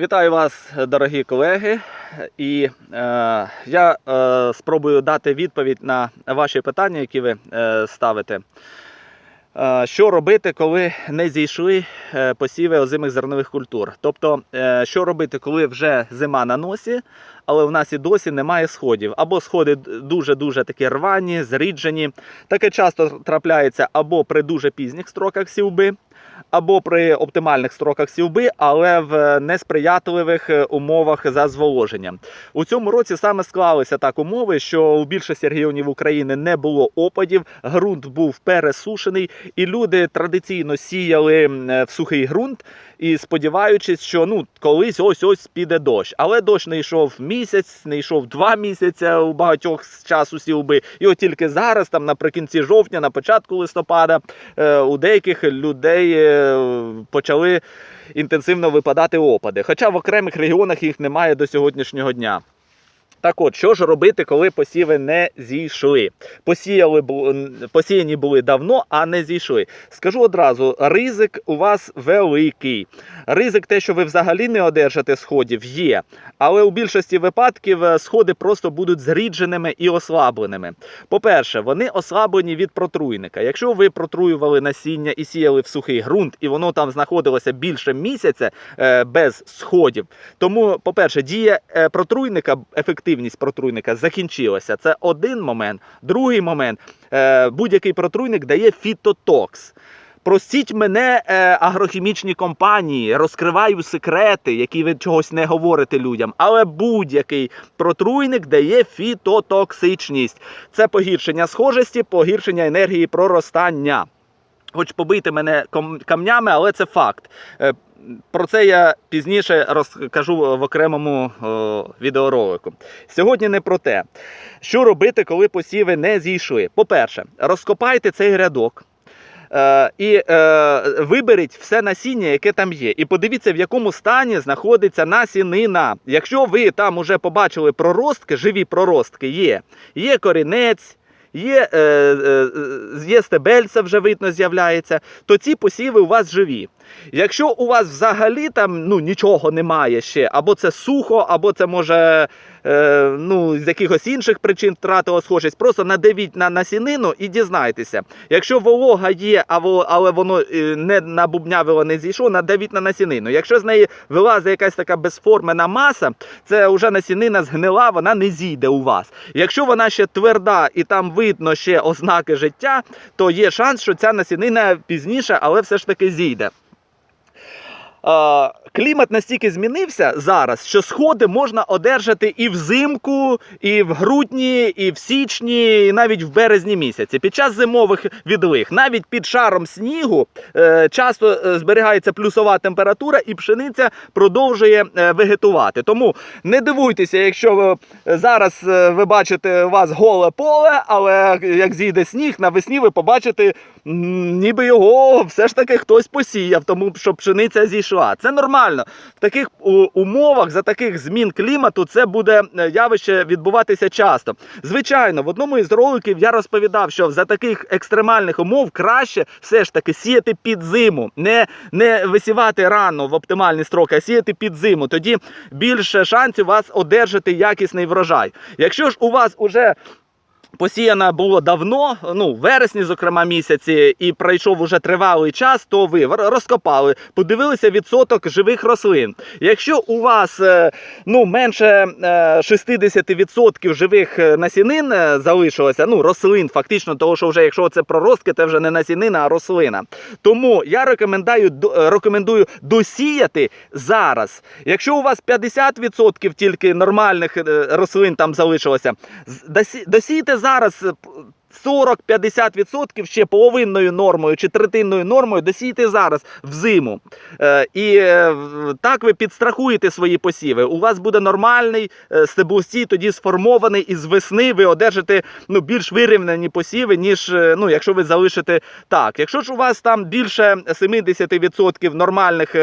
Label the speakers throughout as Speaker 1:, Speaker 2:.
Speaker 1: Вітаю вас, дорогі колеги. І е, я е, спробую дати відповідь на ваші питання, які ви е, ставите. Е, що робити, коли не зійшли е, посіви озимих зернових культур? Тобто, е, що робити, коли вже зима на носі, але в нас і досі немає сходів. Або сходи дуже-дуже такі рвані, зріджені. Таке часто трапляється або при дуже пізніх строках сівби, або при оптимальних строках сівби, але в несприятливих е, умовах за зволоженням. У цьому році саме склалися так умови, що у більшості регіонів України не було опадів, ґрунт був пересушений, і люди традиційно сіяли е, в сухий ґрунт. І сподіваючись, що ну колись ось ось піде дощ. Але дощ не йшов місяць, не йшов два місяці у багатьох з часу сівби. І от тільки зараз, там наприкінці жовтня, на початку листопада, е, у деяких людей почали інтенсивно випадати опади. Хоча в окремих регіонах їх немає до сьогоднішнього дня. Так от, що ж робити, коли посіви не зійшли? Посіяли, посіяні були давно, а не зійшли. Скажу одразу: ризик у вас великий. Ризик, те, що ви взагалі не одержите сходів, є. Але у більшості випадків е, сходи просто будуть зрідженими і ослабленими. По-перше, вони ослаблені від протруйника. Якщо ви протруювали насіння і сіяли в сухий ґрунт, і воно там знаходилося більше місяця е, без сходів, тому, по-перше, дія е, протруйника, ефективність протруйника закінчилася. Це один момент. Другий момент е, будь-який протруйник дає фітотокс. Простіть мене е, агрохімічні компанії, розкриваю секрети, які ви чогось не говорите людям. Але будь-який протруйник дає фітотоксичність. Це погіршення схожості, погіршення енергії проростання. Хоч побийте мене камнями, але це факт. Е, Про це я пізніше розкажу в окремому о, відеоролику. Сьогодні не про те, що робити, коли посіви не зійшли. По-перше, розкопайте цей рядок. Е, і е, виберіть все насіння, яке там є, і подивіться, в якому стані знаходиться насінина. Якщо ви там уже побачили проростки, живі проростки є, є корінець. Є, е, е, є стебельця вже видно з'являється, то ці посіви у вас живі. Якщо у вас взагалі там ну, нічого немає ще, або це сухо, або це може е, ну, з якихось інших причин втратило схожість, просто надавіть на насінину і дізнайтеся. Якщо волога є, але воно е, не набубнявило, не зійшло, надавіть на насінину. Якщо з неї вилазить якась така безформена маса, це вже насінина згнила, вона не зійде у вас. Якщо вона ще тверда і там видно ще ознаки життя, то є шанс, що ця насінина пізніше, але все ж таки зійде. Клімат настільки змінився зараз, що сходи можна одержати і взимку, і в грудні, і в січні, і навіть в березні місяці. Під час зимових відлиг, навіть під шаром снігу, е, часто е, зберігається плюсова температура, і пшениця продовжує е, вегетувати. Тому не дивуйтеся, якщо е, зараз ви бачите у вас голе поле, але як зійде сніг, навесні ви побачите, ніби його все ж таки хтось посіяв, тому що пшениця зійшла. Це нормально. В таких умовах, за таких змін клімату, це буде е, явище відбуватися часто. Звичайно, в одному із роликів я розповідав, що за таких екстремальних умов краще все ж таки сіяти під зиму, не, не висівати рано в оптимальні строки, а сіяти під зиму. Тоді більше шансів вас одержати якісний врожай. Якщо ж у вас уже посіяна було давно, ну вересні, зокрема, місяці, і пройшов уже тривалий час, то ви розкопали, подивилися відсоток живих рослин. Якщо у вас е, ну менше е, 60% живих е, насінин е, залишилося, ну рослин, фактично, тому що вже якщо це проростки, це вже не насінина, а рослина. Тому я рекомендую е, рекомендую досіяти зараз. Якщо у вас 50% тільки нормальних е, рослин там залишилося, досійте зараз. Е, п- 40-50% ще половинною нормою чи третинною нормою досійте зараз в зиму. Е, і е, так ви підстрахуєте свої посіви. У вас буде нормальний е, стеблостій, тоді сформований, і з весни ви одержите ну, більш вирівняні посіви, ніж ну, якщо ви залишите так. Якщо ж у вас там більше 70% нормальних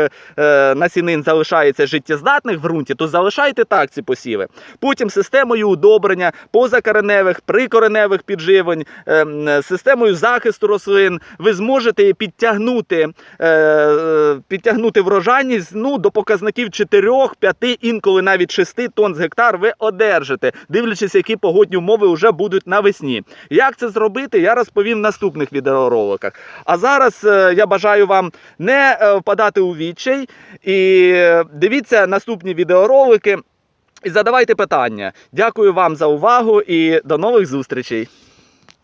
Speaker 1: насінин залишається життєздатних в ґрунті, то залишайте так ці посіви. Потім системою удобрення позакореневих, прикореневих підживлень оприскувань, ем, е, системою захисту рослин, ви зможете підтягнути, е, підтягнути врожайність ну, до показників 4, 5, інколи навіть 6 тонн з гектар ви одержите, дивлячись, які погодні умови вже будуть навесні. Як це зробити, я розповім в наступних відеороликах. А зараз е, я бажаю вам не е, впадати у відчай і дивіться наступні відеоролики. І задавайте питання. Дякую вам за увагу і до нових зустрічей.